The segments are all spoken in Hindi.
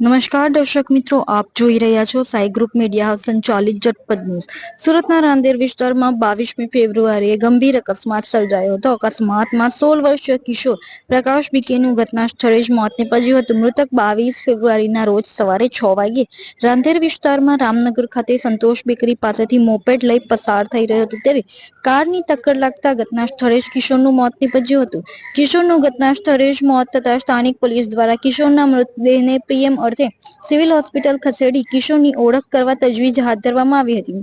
નમસ્કાર દર્શક મિત્રો, આપ જોઈ રહ્યા છો સાઈ ગ્રુપ મીડિયા સંચાલિત જટપદ ન્યૂઝ. સુરતના રાંદેર વિસ્તારમાં બાવીસમી ફેબ્રુઆરીએ ગંભીર અકસ્માત સર્જાયો હતો. અકસ્માતમાં સોળ વર્ષીય કિશોર પ્રકાશ બીકેનું ઘટના સ્થળે જ મોત નિપજ્યું હતું. મૃતક બાવીસ ફેબ્રુઆરીના રોજ સવારે છ વાગ્યે રાંદેર વિસ્તારમાં રામનગર ખાતે સંતોષ બેકરી પાસેથી મોપેડ લઈ પસાર થઈ રહ્યો હતો. ત્યારે કારની ટક્કર લાગતા ઘટના સ્થળે જ કિશોરનું મોત નીપજ્યું હતું. કિશોરનું ઘટના સ્થળે જ મોત થતા સ્થાનિક પોલીસ દ્વારા કિશોરના મૃતદેહને પીએમ અર્થે સિવિલ હોસ્પિટલ ખસેડી કિશોરની ઓળખ કરવા તજવીજ હાથ ધરવામાં આવી હતી.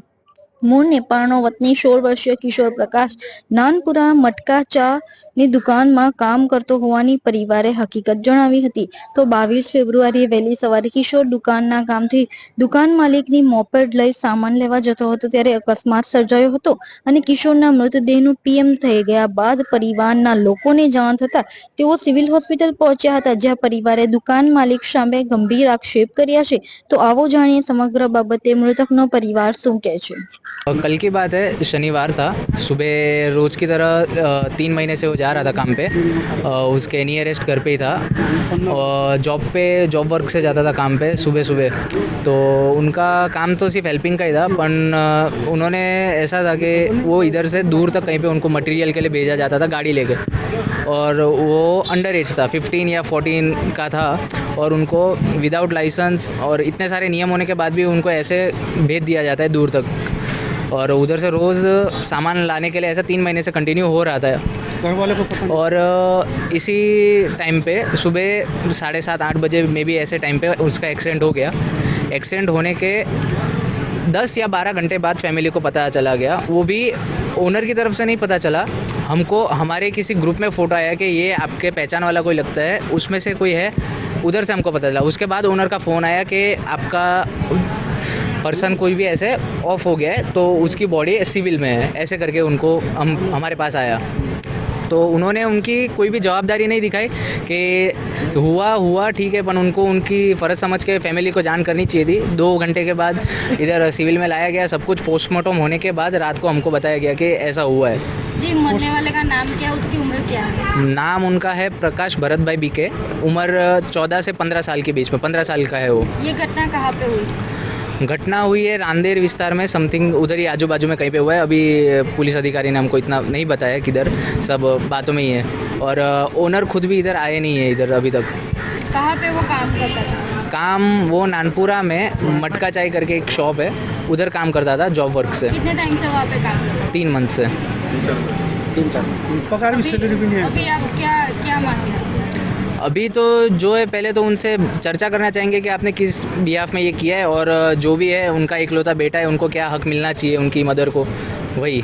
મૂળ નેપાળનો વતની સોળ વર્ષીય કિશોર પ્રકાશ નાનપુરા મટકા ચા ની દુકાનમાં કામ કરતો હોવાની પરિવારે હકીકત જણાવી હતી. તો બાવીસ ફેબ્રુઆરીએ વહેલી સવારે કિશોર દુકાનના કામથી દુકાન માલિકની મોપેડ લઈ સામાન લેવા જતો હતો ત્યારે અકસ્માત સર્જાયો હતો અને કિશોરના મૃતદેહનું પીએમ થઈ ગયા બાદ પરિવારના લોકોને જાણ થતા તેઓ સિવિલ હોસ્પિટલ પહોંચ્યા હતા, જ્યાં પરિવારે દુકાન માલિક સામે ગંભીર આક્ષેપ કર્યા છે. તો આવો જાણીએ સમગ્ર બાબતે મૃતકનો પરિવાર શું કહે છે? कल की बात है, शनिवार था। सुबह रोज़ की तरह तीन महीने से वो जा रहा था काम पे। उसके नियरेस्ट घर पे ही था। और जॉब पे जॉब वर्क से जाता था काम पे सुबह सुबह तो उनका काम तो सिर्फ़ हेल्पिंग का ही था पर उन्होंने ऐसा था कि वो इधर से दूर तक कहीं पे उनको मटेरियल के लिए भेजा जाता था गाड़ी लेके। और वो अंडर एज था 15 या 14 का था। और उनको विदाउट लाइसेंस और इतने सारे नियम होने के बाद भी उनको ऐसे भेज दिया जाता है दूर तक। और उधर से रोज़ सामान लाने के लिए ऐसा तीन महीने से कंटिन्यू हो रहा था। घर वाले को और इसी टाइम पे सुबह साढ़े सात आठ बजे में भी ऐसे टाइम पे उसका एक्सीडेंट हो गया। एक्सीडेंट होने के दस या बारह घंटे बाद फैमिली को पता चला गया। वो भी ओनर की तरफ़ से नहीं पता चला। हमको हमारे किसी ग्रुप में फ़ोटो आया कि ये आपके पहचान वाला कोई लगता है उसमें से कोई है उधर से हमको पता चला। उसके बाद ओनर का फ़ोन आया कि आपका पर्सन कोई भी ऐसे ऑफ़ हो गया है तो उसकी बॉडी सिविल में है। ऐसे करके उनको हम हमारे पास आया। तो उन्होंने उनकी कोई भी जवाबदारी नहीं दिखाई कि हुआ हुआ ठीक है पर उनको उनकी फ़र्ज़ समझ के फैमिली को जान करनी चाहिए थी। दो घंटे के बाद इधर सिविल में लाया गया सब कुछ पोस्टमार्टम होने के बाद रात को हमको बताया गया कि ऐसा हुआ है। जी मरने वाले का नाम क्या है उसकी उम्र क्या है? नाम उनका है प्रकाश भरत भाई बीके। उम्र चौदह से पंद्रह साल के बीच में पंद्रह साल का है वो। ये घटना कहाँ पे हुई? घटना हुई है रांदेर विस्तार में समथिंग उधर ही आजू बाजू में कहीं पे हुआ है। अभी पुलिस अधिकारी ने हमको इतना नहीं बताया किधर सब बातों में ही है। और ओनर खुद भी इधर आए नहीं है इधर अभी तक। कहाँ पे वो काम करता था? काम वो नानपुरा में मटका चाय करके एक शॉप है। उधर काम करता था जॉब वर्क से। कितने टाइम से वहाँ पे काम करता तीन मंथ से। तीन चार। पगार भी सैलरी भी नहीं है। अभी आप क्या क्या मांग हैं? अभी तो जो है, पहले तो उनसे चर्चा करना चाहेंगे कि आपने किस बिहाफ में ये किया है और, जो भी है, उनका इकलौता बेटा है, उनको क्या हक मिलना चाहिए उनकी मदर को? वही।